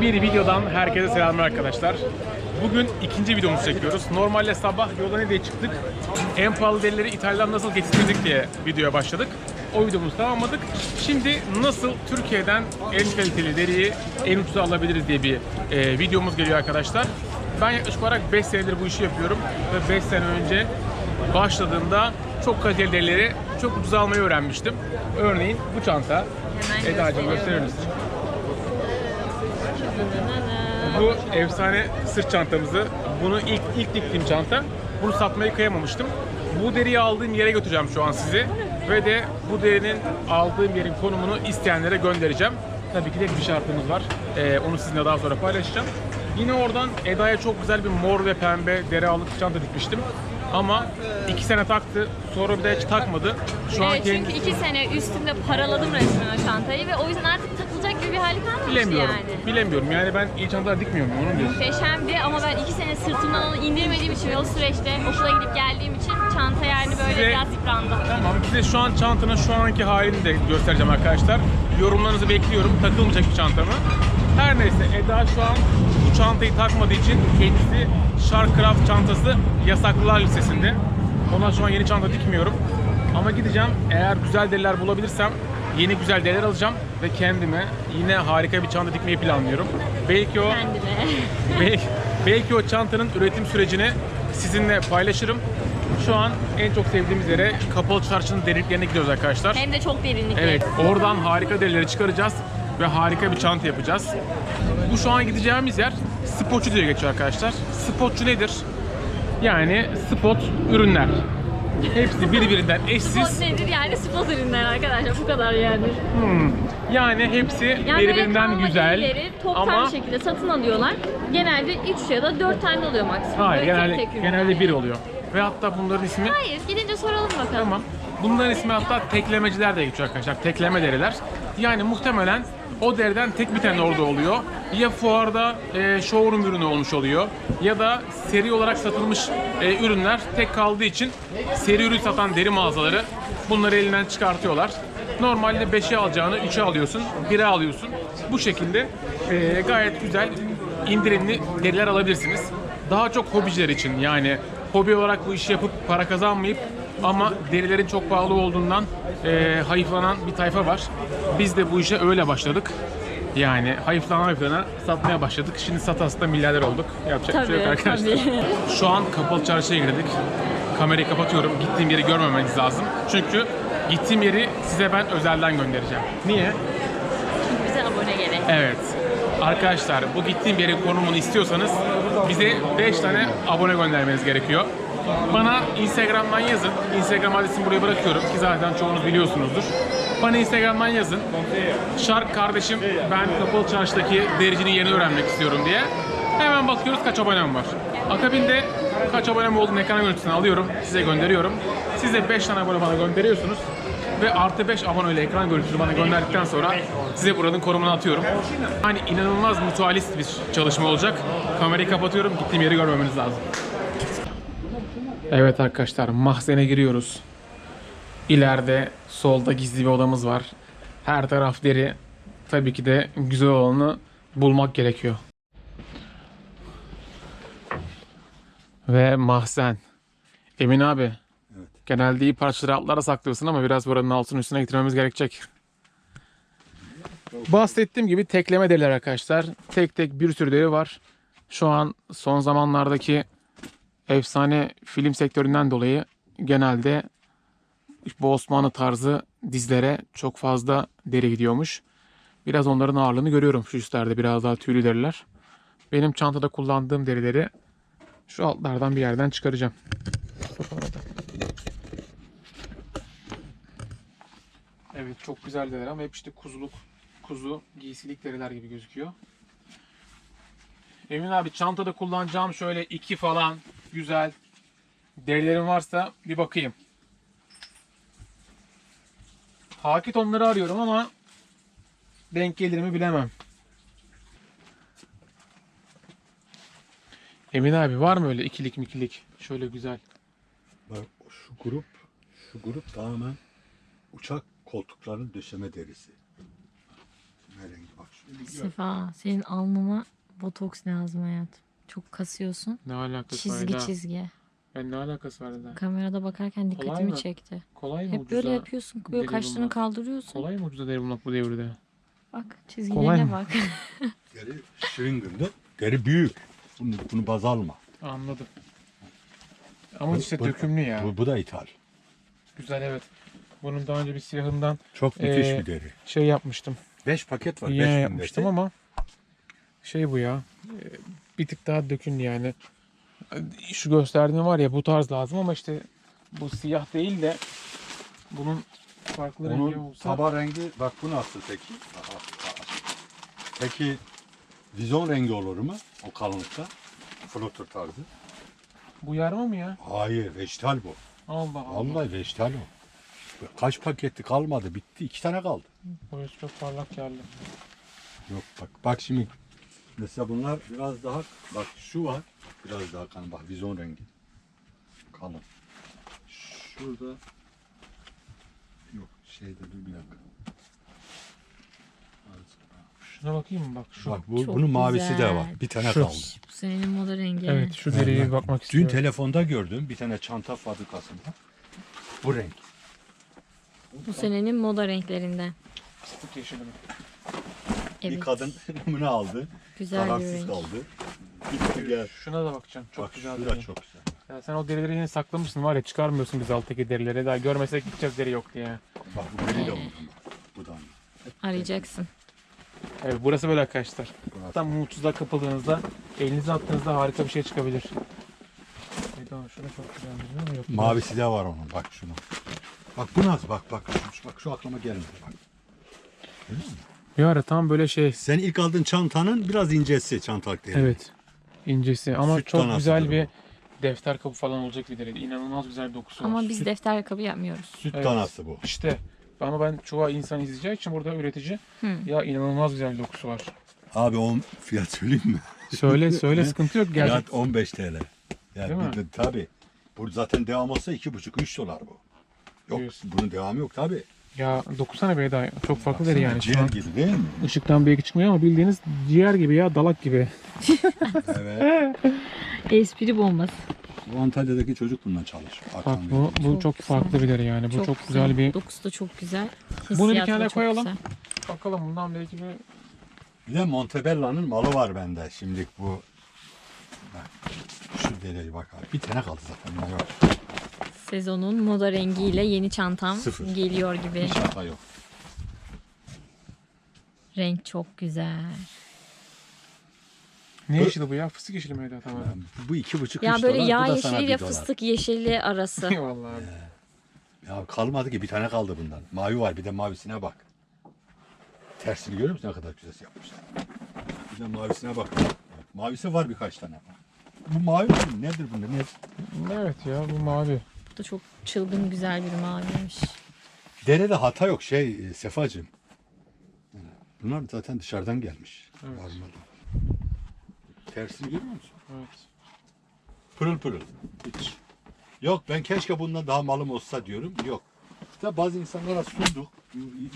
Bir videodan herkese selamlar arkadaşlar. Bugün ikinci videomuzu çekiyoruz. Normalde sabah yola ne diye çıktık? En pahalı derileri İtalya'dan nasıl getirdik diye videoya başladık. O videomuzu tamamladık. Şimdi nasıl Türkiye'den en kaliteli deriyi en ucuza alabiliriz diye bir e, videomuz geliyor arkadaşlar. Ben yaklaşık olarak 5 senedir bu işi yapıyorum ve 5 sene önce başladığımda çok kaliteli derileri çok ucuza almayı öğrenmiştim. Örneğin bu çanta. Eda'cığım gösterir misin? Bu efsane sırt çantamızı. Bunu ilk ilk diktiğim çanta. Bunu satmayı kıyamamıştım. Bu deriyi aldığım yere götüreceğim şu an sizi. Ve de bu derinin aldığım yerin konumunu isteyenlere göndereceğim. Tabii ki de bir şartımız var. Ee, onu sizinle daha sonra paylaşacağım. Yine oradan Eda'ya çok güzel bir mor ve pembe deri alıp çanta dikmiştim. Ama iki sene taktı. Sonra bir de hiç takmadı. Şu an Evet çünkü kendisi- iki sene üstünde paraladım resmen o çantayı ve o yüzden artık takılacak gibi bir hali kalmamıştı bilemiyorum. yani. Bilemiyorum. Yani ben iyi çantalar dikmiyorum. Onu diyorsun. Muhteşemdi ama ben iki sene sırtımdan onu indirmediğim için ve o süreçte okula gidip geldiğim için çanta yani böyle Size- biraz yıprandı. Tamam size şu an çantanın şu anki halini de göstereceğim arkadaşlar. Yorumlarınızı bekliyorum. Takılmayacak bir çantamı. Her neyse Eda şu an bu çantayı takmadığı için kendisi Sharkraft çantası yasaklılar listesinde. Ona şu an yeni çanta dikmiyorum. Ama gideceğim eğer güzel deriler bulabilirsem yeni güzel deriler alacağım ve kendime yine harika bir çanta dikmeyi planlıyorum. Belki o belki, belki o çantanın üretim sürecini sizinle paylaşırım. Şu an en çok sevdiğimiz yere Kapalı Çarşı'nın derinliklerine gidiyoruz arkadaşlar. Hem de çok derinlikli. Evet, oradan harika derileri çıkaracağız ve harika bir çanta yapacağız. Bu şu an gideceğimiz yer spotçu diye geçiyor arkadaşlar. Spotçu nedir? Yani spot ürünler. Hepsi birbirinden eşsiz. Spot nedir yani spot ürünler arkadaşlar bu kadar yani. Yani hepsi Yani birbirinden güzel. ürünleri toptan Ama bir şekilde satın alıyorlar. Genelde 3 ya da 4 tane oluyor maksimum. hayır, Böyle genelde, tek tek genelde bir yani. oluyor. Ve hatta bunların ismi Hayır gidince soralım bakalım. Tamam. Bunların ismi hatta teklemeciler de geçiyor arkadaşlar. Tekleme deriler. Yani muhtemelen o deriden tek bir tane orada oluyor. Ya fuarda e, showroom ürünü olmuş oluyor ya da seri olarak satılmış e, ürünler tek kaldığı için seri ürün satan deri mağazaları bunları elinden çıkartıyorlar. Normalde 5'e alacağını 3'e alıyorsun, 1'e alıyorsun. Bu şekilde e, gayet güzel indirimli deriler alabilirsiniz. Daha çok hobiciler için yani hobi olarak bu işi yapıp para kazanmayıp ama derilerin çok pahalı olduğundan e, hayıflanan bir tayfa var. Biz de bu işe öyle başladık. Yani hayıflana hayıflana satmaya başladık. Şimdi satasında milyarder olduk. Yapacak bir şey yok Tabii, arkadaşlar. tabii. Şu an kapalı çarşıya girdik. Kamerayı kapatıyorum. Gittiğim yeri görmemeniz lazım. Çünkü gittiğim yeri size ben özelden göndereceğim. Niye? Çünkü bize abone gerek. Evet. Arkadaşlar bu gittiğim yerin konumunu istiyorsanız bize 5 tane abone göndermeniz gerekiyor. Bana Instagram'dan yazın. Instagram adresimi buraya bırakıyorum ki zaten çoğunuz biliyorsunuzdur. Bana Instagram'dan yazın. Şark kardeşim ben Kapalı Çarşı'daki dericinin yerini öğrenmek istiyorum diye. Hemen bakıyoruz kaç abonem var. Akabinde kaç abonem olduğunu ekran görüntüsünü alıyorum. Size gönderiyorum. Siz de 5 tane abone bana gönderiyorsunuz. Ve artı 5 aboneyle ekran görüntüsünü bana gönderdikten sonra size buranın konumunu atıyorum. Hani inanılmaz mutualist bir çalışma olacak. Kamerayı kapatıyorum. Gittiğim yeri görmemeniz lazım. Evet arkadaşlar mahzene giriyoruz. İleride solda gizli bir odamız var. Her taraf deri. Tabii ki de güzel olanı bulmak gerekiyor. Ve mahzen. Emin abi. Genelde iyi parçaları altlara saklıyorsun ama biraz buranın altının üstüne getirmemiz gerekecek. Bahsettiğim gibi tekleme deriler arkadaşlar. Tek tek bir sürü deri var. Şu an son zamanlardaki efsane film sektöründen dolayı genelde bu Osmanlı tarzı dizlere çok fazla deri gidiyormuş. Biraz onların ağırlığını görüyorum şu üstlerde biraz daha tüylü deriler. Benim çantada kullandığım derileri şu altlardan bir yerden çıkaracağım. Evet çok güzel deriler ama hep işte kuzuluk, kuzu, giysilik deriler gibi gözüküyor. Emin abi çantada kullanacağım şöyle iki falan güzel derilerim varsa bir bakayım. Haki tonları arıyorum ama denk gelir mi bilemem. Emin abi var mı öyle ikilik mikilik şöyle güzel? Bak şu grup, şu grup tamamen uçak koltuklarının döşeme derisi. Ne rengi bak şu. Sefa senin alnına botoks lazım hayatım. Çok kasıyorsun. Ne alakası Çizgi var Eda? çizgi. Ben ne alakası var Eda? Kamerada bakarken Kolay dikkatimi mı? çekti. Kolay mı Hep ucuza? böyle yapıyorsun. Böyle deri kaşlarını bulmak? kaldırıyorsun. Kolay mı ucuza deri bulmak bu devirde? Bak Kolay çizgilerine mı? bak. Deri şırıngında. Deri büyük. Bunu, bunu baz alma. Anladım. Ama işte Bu- dökümlü ya. Bu, bu da ithal. Güzel evet. Bunun daha önce bir siyahından Çok müthiş Ee, bir deri. şey yapmıştım. 5 paket var. Yine 5000 yapmıştım ama şey bu ya. e, Bir tık daha dökümlü yani. Şu gösterdiğim var ya bu tarz lazım ama işte bu siyah değil de bunun farklı rengi Onun olsa taba rengi bak bu nasıl peki? Peki vizon rengi olur mu o kalınlıkta? Flutter tarzı. bu yarma mı ya? Hayır vegetal bu. Allah Allah. Vallahi vegetal o. Kaç paketti kalmadı bitti. iki tane kaldı. Boyası çok parlak geldi. Yok bak bak şimdi mesela bunlar biraz daha bak şu var biraz daha kan bak vizon rengi kalın. Şurada yok şeyde dur bir dakika. Şuna bakayım mı bak şu. Bak bu Çok bunun mavisi de güzel. var. Bir tane Şu. kaldı. Bu senin moda rengi. Evet şu deriye Evet, bir bak. bakmak Dün istiyorum. telefonda gördüm bir tane çanta fabrikasında. Bu renk. Bu senenin moda renklerinden. Fıstık yeşili mi? Evet. Bir kadın bunu aldı. Güzel bir Kararsız kaldı. Gitti gel. Şuna da bakacağım. Çok Bak güzel şu deri. çok güzel. Ya sen o derileri yine saklamışsın var ya çıkarmıyorsun biz alttaki derileri. Daha görmesek gideceğiz deri yok diye. Bak bu deri de bak. Bu da. Arayacaksın. Evet burası böyle arkadaşlar. Burası. Tam mutsuzluğa kapıldığınızda elinizi attığınızda harika bir şey çıkabilir. Eda şuna çok güzel değil mi? Yok, Mavisi de var onun. Bak şunu. Bak bu nasıl? Bak bak. Bak şu aklıma gelmedi. Bak. Bir ara tam böyle şey. Sen ilk aldığın çantanın biraz incesi çantalık deri. Evet. incesi ama Süt çok güzel bu. bir defter kapı falan olacak bir deri. İnanılmaz güzel bir dokusu var. Ama biz Süt- defter ayakkabı yapmıyoruz. Süt Evet. danası bu. İşte ama ben çoğu insan izleyeceği için burada üretici Hı. ya inanılmaz güzel bir dokusu var. Abi on fiyat söyleyeyim mi? Söyle söyle sıkıntı yok gerçek. Fiyat 15 TL. Yani Değil mi? bir de, tabii. Bu zaten devam olsa 2,5-3 dolar bu. Yok Diyorsun. bunun devamı yok tabii. Ya dokusana be daha çok farklı deri yani. Şu Ciğer an gibi değil mi? ışıktan belki çıkmıyor ama bildiğiniz ciğer gibi ya dalak gibi. evet. Espri bombası. Bu Antalya'daki çocuk bundan çalışıyor. Bak bu, bu Çok çok, farklı bir deri yani. Bu çok, güzel bir Dokusu da çok güzel. Bunu bir Hissiyatı da kenara çok koyalım. güzel. bakalım bundan belki bir Bir de Montebello'nun malı var bende. Şimdi bu Bak, şu deliğe bak abi. Bir tane kaldı zaten. bunlar Yok. Sezonun moda rengiyle yeni çantam Sıfır. geliyor gibi. Bir şaka yok. Renk çok güzel. ne Bu- yeşili bu ya? Fıstık yeşili mi Eda tamam. Bu iki buçuk Ya üç böyle dolar. yağ bu da sana yeşiliyle bir dolar. fıstık yeşili arası. Vallahi abi. Ya kalmadı ki bir tane kaldı bundan. Mavi var bir de mavisine bak. Tersini görüyor musun ne kadar güzel yapmışlar. Bir de mavisine bak. Mavisi var birkaç tane. Bu mavi mi? Nedir bu? Ne? Evet ya bu mavi. Da çok çılgın güzel bir maviymiş. Derede hata yok şey e, Sefacığım. Bunlar zaten dışarıdan gelmiş. Evet. Varmadan. Tersini görüyor musun? Evet. Pırıl pırıl. Hiç. Yok ben keşke bundan daha malım olsa diyorum. Yok. İşte bazı insanlara sunduk.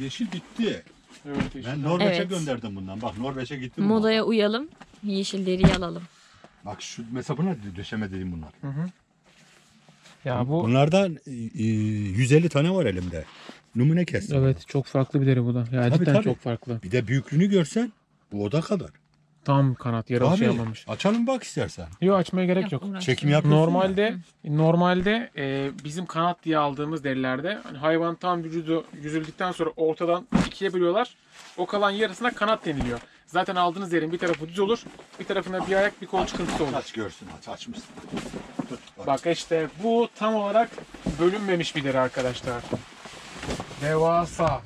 Yeşil bitti. Evet yeşil. Ben Norveç'e Evet. gönderdim bundan. Bak Norveç'e gittim. bu. Modaya uyalım. Yeşil deriyi alalım. Bak şu mesela buna döşeme dediğim bunlar. Hı hı. Ya bu Bunlardan e, e, 150 tane var elimde. Numune kestim. evet çok farklı bir deri bu da. Ya Tabii, cidden tabii. çok farklı. Bir de büyüklüğünü görsen bu oda kadar. Tam kanat yaralı şey yapmamış. Açalım bak istersen. Yok açmaya gerek yok. uğraştırma. Çekim yapıyorsun ya. Normalde normalde e, bizim kanat diye aldığımız derilerde hani hayvan tam vücudu yüzüldükten sonra ortadan ikiye bölüyorlar. O kalan yarısına kanat deniliyor. Zaten aldığınız derin bir tarafı düz olur. Bir tarafına bir ayak bir kol çıkıntısı olur. Aç görsün aç açmışsın. Tut, bak. İşte bu tam olarak bölünmemiş bir deri arkadaşlar. Devasa.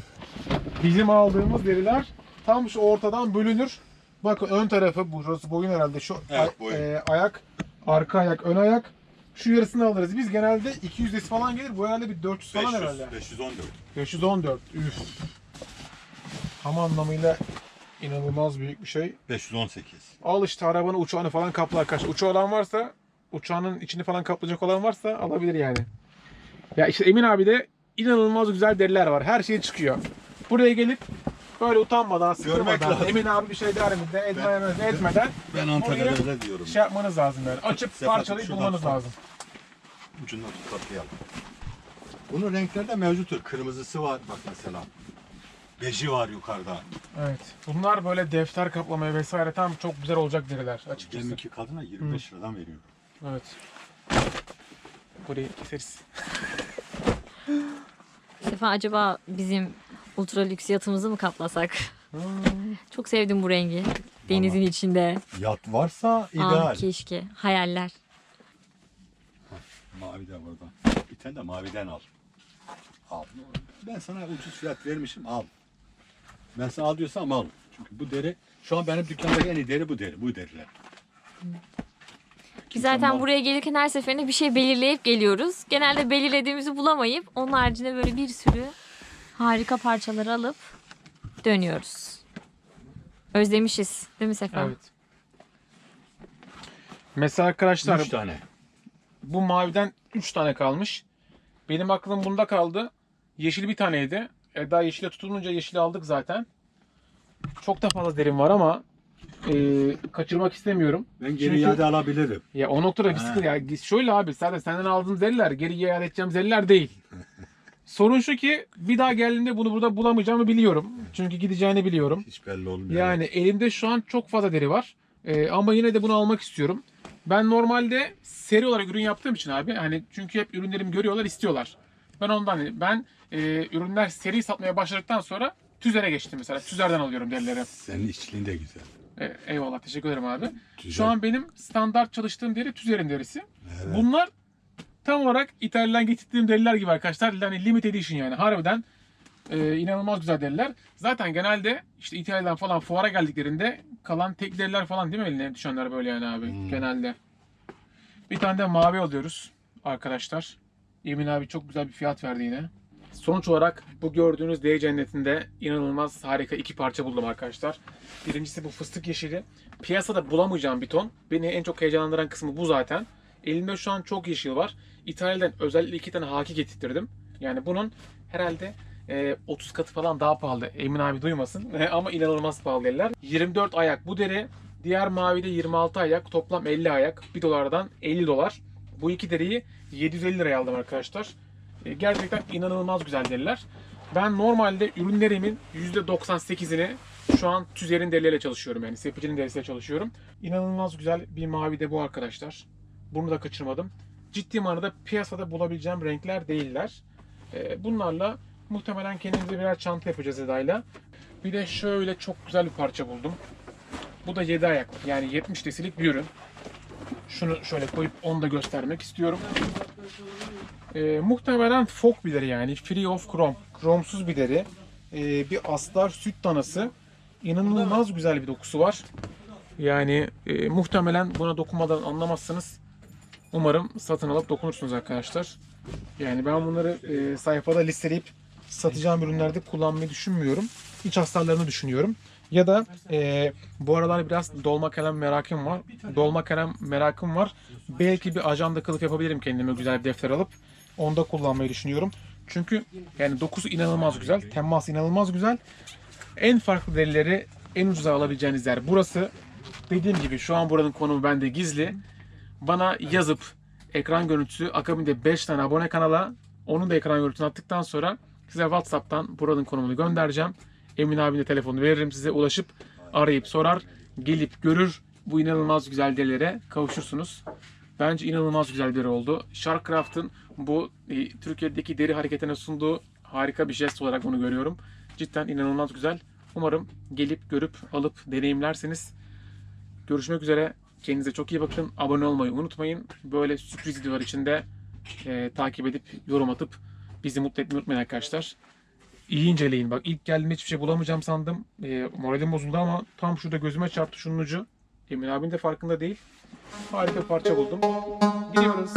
Bizim aldığımız deriler tam şu ortadan bölünür. Bakın ön tarafı burası boyun herhalde şu Evet, boyun. e, ayak, arka ayak, ön ayak. Şu yarısını alırız. Biz genelde 200 desi falan gelir. Bu herhalde bir 400 falan 500, herhalde. 514. 514. Üf. Tam anlamıyla inanılmaz büyük bir şey. 518. Al işte arabanı uçağını falan kaplar kaç. Uçağı olan varsa uçağının içini falan kaplayacak olan varsa alabilir yani. Ya işte Emin abi de inanılmaz güzel deriler var. Her şey çıkıyor. Buraya gelip Böyle utanmadan, sıkılmadan. Emin abi bir şey der mi de etmeden, etmeden Ben Antalya'da öyle diyorum. şey yapmanız lazım yani. Açıp Sefa, parçalayıp bulmanız tut. lazım. Ucundan tut katlayalım. Bunun renkleri de mevcuttur. Kırmızısı var bak mesela. Beji var yukarıda. Evet. Bunlar böyle defter kaplamaya vesaire tam çok güzel olacak deriler açıkçası. Deminki kadına 25 liradan veriyorum. Evet. Burayı keseriz. Sefa acaba bizim ultra lüks yatımızı mı kaplasak? Çok sevdim bu rengi. Denizin içinde. Yat varsa Ah ideal. keşke. Hayaller. Mavi de burada. Bir tane de maviden al. Al. Ben sana ucuz fiyat vermişim al. Ben sana al diyorsam al. Çünkü bu deri şu an benim dükkandaki en iyi deri bu deri. Bu deriler. Biz zaten Tamam. buraya gelirken her seferinde bir şey belirleyip geliyoruz. Genelde belirlediğimizi bulamayıp onun haricinde böyle bir sürü harika parçaları alıp dönüyoruz. Özlemişiz değil mi Sefa? Evet. Mesela arkadaşlar 3 tane. bu maviden 3 tane kalmış. Benim aklım bunda kaldı. Yeşil bir taneydi. E, daha yeşile tutulunca yeşili aldık zaten. Çok da fazla derim var ama e, kaçırmak istemiyorum. Ben geri Çünkü- iade alabilirim. Ya o noktada bir sıkıntı ya. Şöyle abi zaten senden aldığım zeliler geri iade edeceğim zeliler değil. Sorun şu ki bir daha geldiğimde bunu burada bulamayacağımı biliyorum. Çünkü gideceğini biliyorum. Hiç belli olmuyor. Yani elimde şu an çok fazla deri var. Ee, ama yine de bunu almak istiyorum. Ben normalde seri olarak ürün yaptığım için abi hani çünkü hep ürünlerimi görüyorlar istiyorlar. Ben ondan ben e, ürünler seri satmaya başladıktan sonra tüzere geçtim mesela. Tüzerden alıyorum derileri. Senin işçiliğin de güzel. E, eyvallah teşekkür ederim abi. Tüzel. Şu an benim standart çalıştığım deri tüzerin derisi. Evet. Bunlar tam olarak İtalya'dan getirdiğim deriler gibi arkadaşlar. Yani limited edition yani harbiden e, inanılmaz güzel deriler. Zaten genelde işte İtalya'dan falan fuara geldiklerinde kalan tek deriler falan değil mi eline düşenler böyle yani abi Hmm. genelde. Bir tane de mavi alıyoruz arkadaşlar. Emin abi çok güzel bir fiyat verdi yine. Sonuç olarak bu gördüğünüz deri cennetinde inanılmaz harika iki parça buldum arkadaşlar. Birincisi bu fıstık yeşili. Piyasada bulamayacağım bir ton. Beni en çok heyecanlandıran kısmı bu zaten. Elimde şu an çok yeşil var. İtalya'dan özellikle iki tane haki getirttirdim. Yani bunun herhalde e, 30 katı falan daha pahalı. Emin abi duymasın. Ama inanılmaz pahalı eller. 24 ayak bu deri. Diğer mavide 26 ayak. Toplam 50 ayak. 1 dolardan 50 dolar. Bu iki deriyi 750 liraya aldım arkadaşlar. E, gerçekten inanılmaz güzel deriler. Ben normalde ürünlerimin %98'ini şu an tüzerin derileriyle çalışıyorum yani. Sepicinin derisiyle çalışıyorum. İnanılmaz güzel bir mavi de bu arkadaşlar. Bunu da kaçırmadım. Ciddi manada piyasada bulabileceğim renkler değiller. Ee, bunlarla muhtemelen kendimize birer çanta yapacağız Eda'yla. Bir de şöyle çok güzel bir parça buldum. Bu da 7 ayak yani 70 desilik bir ürün. Şunu şöyle koyup onu da göstermek istiyorum. Ee, muhtemelen fok bir deri yani. Free of chrome. Kromsuz bir deri. Ee, bir astar süt danası. İnanılmaz güzel bir dokusu var. Yani e, muhtemelen buna dokunmadan anlamazsınız. Umarım satın alıp dokunursunuz arkadaşlar. Yani ben bunları e, sayfada listeleyip satacağım ürünlerde kullanmayı düşünmüyorum. İç hasarlarını düşünüyorum. Ya da e, bu aralar biraz dolma kalem merakım var. Dolma kalem merakım var. Belki bir ajanda kılıf yapabilirim kendime güzel bir defter alıp. Onda kullanmayı düşünüyorum. Çünkü yani dokusu inanılmaz güzel. Temas inanılmaz güzel. En farklı derileri en ucuza alabileceğiniz yer burası. Dediğim gibi şu an buranın konumu bende gizli. Bana yazıp ekran görüntüsü akabinde 5 tane abone kanala onun da ekran görüntüsünü attıktan sonra size WhatsApp'tan buranın konumunu göndereceğim. Emin abinin de telefonunu veririm size ulaşıp arayıp sorar, gelip görür. Bu inanılmaz güzel derilere kavuşursunuz. Bence inanılmaz güzel bir oldu. Sharkcraft'ın bu e, Türkiye'deki deri hareketine sunduğu harika bir jest olarak bunu görüyorum. Cidden inanılmaz güzel. Umarım gelip görüp alıp deneyimlerseniz. Görüşmek üzere. Kendinize çok iyi bakın. Abone olmayı unutmayın. Böyle sürpriz videolar içinde e, takip edip yorum atıp bizi mutlu etmeyi unutmayın arkadaşlar. İyi inceleyin. Bak ilk geldiğimde hiçbir şey bulamayacağım sandım. E, moralim bozuldu ama tam şurada gözüme çarptı şunun ucu. Emin abinin de farkında değil. Harika parça buldum. Gidiyoruz.